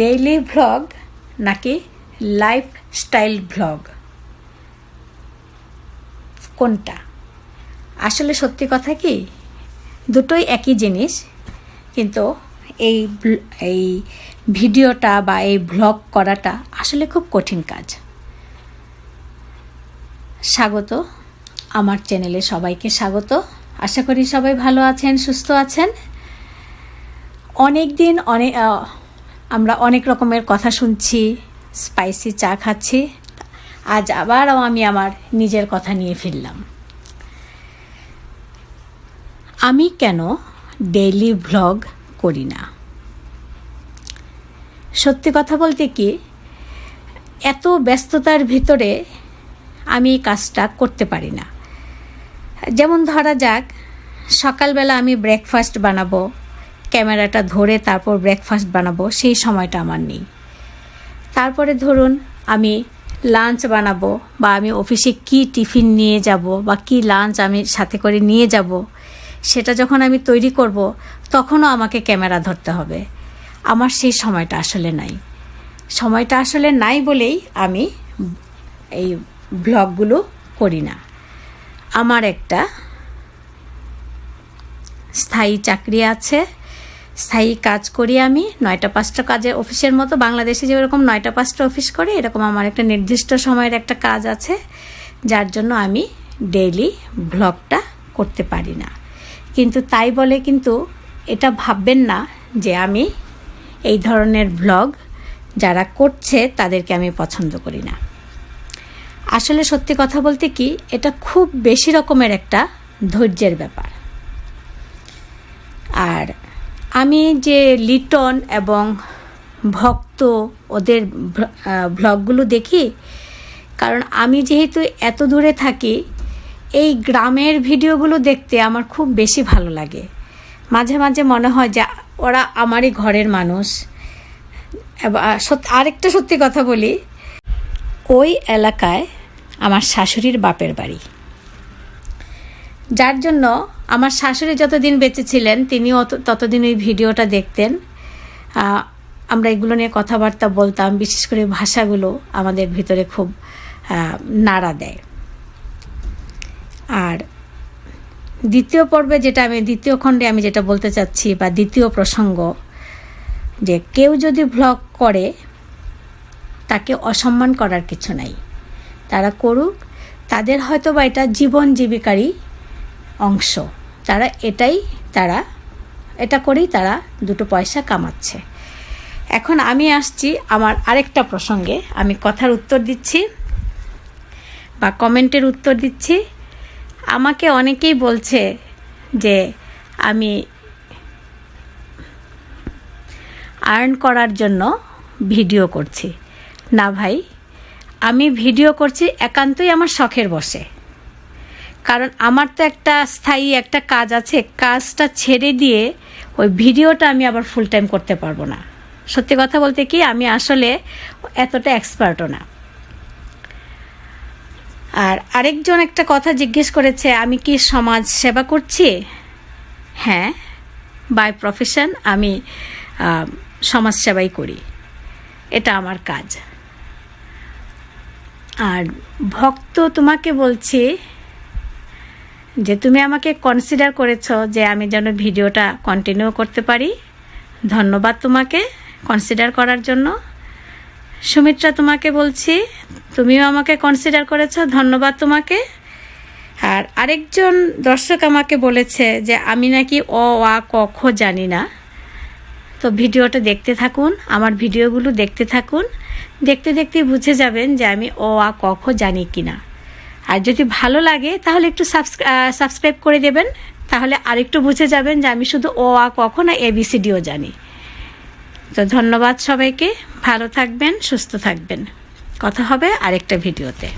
Daily vlog নাকি lifestyle vlog? কোনটা? আসলে সত্যি কথা কি, দুটোই একই জিনিস, কিন্তু এই এই ভিডিওটা বা এই ভ্লগ করাটা আসলে খুব কঠিন কাজ। স্বাগত, আমার চ্যানেলে সবাইকে স্বাগত। আশা করি সবাই ভালো আছেন, সুস্থ আছেন। অনেক দিন অনেক আমরা অনেক রকমের কথা শুনছি স্পাইসি চা খাচ্ছি। আজ আবারও আমি আমার নিজের কথা নিয়ে ফিরলাম। আমি কেন ডেইলি ভ্লগ করি না? সত্যি কথা বলতে কি, এত ব্যস্ততার ভিতরে আমি এই কাজটা করতে পারি না। যেমন ধরা যাক, সকালবেলা আমি ব্রেকফাস্ট বানাবো ক্যামেরাটা ধরে তারপর ব্রেকফাস্ট বানাবো, সেই সময়টা আমার নেই। তারপরে ধরুন আমি লাঞ্চ বানাবো বা আমি অফিসে কি টিফিন নিয়ে যাব বা কি লাঞ্চ আমি সাথে করে নিয়ে যাব, সেটা যখন আমি তৈরি করব, তখনও আমাকে ক্যামেরা ধরতে হবে। আমার সেই সময়টা আসলে নাই। সময়টা আসলে নাই বলেই আমি এই ব্লগগুলো করি না। আমার একটা স্থায়ী চাকরি আছে স্থায়ী কাজ করি আমি, নয়টা পাঁচটা কাজে অফিসের মতো। বাংলাদেশে যেরকম নয়টা পাঁচটা অফিস করে, এরকম আমার একটা নির্দিষ্ট সময়ের একটা কাজ আছে, যার জন্য আমি ডেইলি ব্লগটা করতে পারি না। কিন্তু তাই বলে কিন্তু এটা ভাববেন না যে আমি এই ধরনের ব্লগ যারা করছে তাদেরকে আমি পছন্দ করি না। আসলে সত্যি কথা বলতে কি, এটা খুব বেশি রকমের একটা ধৈর্যের ব্যাপার। আর আমি যে লিটন এবং ভক্ত ওদের ভ্লগগুলো দেখি, কারণ আমি যেহেতু এত দূরে থাকি, এই গ্রামের ভিডিওগুলো দেখতে আমার খুব বেশি ভালো লাগে। মাঝে মাঝে মনে হয় যে ওরা আমারই ঘরের মানুষ। আরেকটা সত্যি কথা বলি, ওই এলাকায় আমার শাশুড়ির বাপের বাড়ি। যার জন্য আমার শাশুড়ি যতদিন বেঁচে ছিলেন তিনিও ততদিন ওই ভিডিওটা দেখতেন। আমরা এগুলো নিয়ে কথাবার্তা বলতাম, বিশেষ করে ভাষাগুলো আমাদের ভিতরে খুব নাড়া দেয়। আর দ্বিতীয় পর্বে যেটা আমি, দ্বিতীয় খণ্ডে আমি যেটা বলতে চাচ্ছি, বা দ্বিতীয় প্রসঙ্গ, যে কেউ যদি ভ্লগ করে, তাকে অসম্মান করার কিছু নাই। তারা করুক, তাদের হয়তো বা এটা জীবন জীবিকারই অংশ। তারা এটাই, তারা, এটা করেই তারা দুটো পয়সা কামাচ্ছে। এখন আমি আসছি আমার আরেকটা প্রসঙ্গে। আমি কথার উত্তর দিচ্ছি বা কমেন্টের উত্তর দিচ্ছি। আমাকে অনেকেই বলছে যে আমি আর্ন করার জন্য ভিডিও করছি। না ভাই, আমি ভিডিও করছি একান্তই আমার শখের বসে। কারণ আমার তো একটা স্থায়ী একটা কাজ আছে, কাজটা ছেড়ে দিয়ে ওই ভিডিওটা আমি আবার ফুল টাইম করতে পারব না। সত্যি কথা বলতে কি, আমি আসলে এতটা এক্সপার্টও না। আর আরেকজন একটা কথা জিজ্ঞেস করেছে, আমি কি সমাজ সেবা করছি? হ্যাঁ বাই প্রফেশন আমি সমাজ সেবাই করি। এটা আমার কাজ। আর ভক্ত তোমাকে বলছি যে তুমি আমাকে কনসিডার করেছ যে আমি যেন ভিডিওটা কন্টিনিউ করতে পারি। ধন্যবাদ তোমাকে কনসিডার করার জন্য। সুমিত্রা, তোমাকে বলছি, তুমিও আমাকে কনসিডার করেছ, ধন্যবাদ তোমাকে। আর আরেকজন দর্শক আমাকে বলেছে যে আমি নাকি অ, আ, ক, খ জানি না। তো ভিডিওটা দেখতে থাকুন, আমার ভিডিওগুলো দেখতে থাকুন। দেখতে দেখতে বুঝে যাবেন যে আমি অ, আ, ক, খ জানি কি না আর যদি ভালো লাগে, তাহলে একটু সাবস্ক্রাইব করে দেবেন। তাহলে আরেকটু বুঝে যাবেন যে আমি শুধু ও আ কখন এবিসিডিও জানি। তো ধন্যবাদ সবাইকে। ভালো থাকবেন, সুস্থ থাকবেন। কথা হবে আরেকটা ভিডিওতে।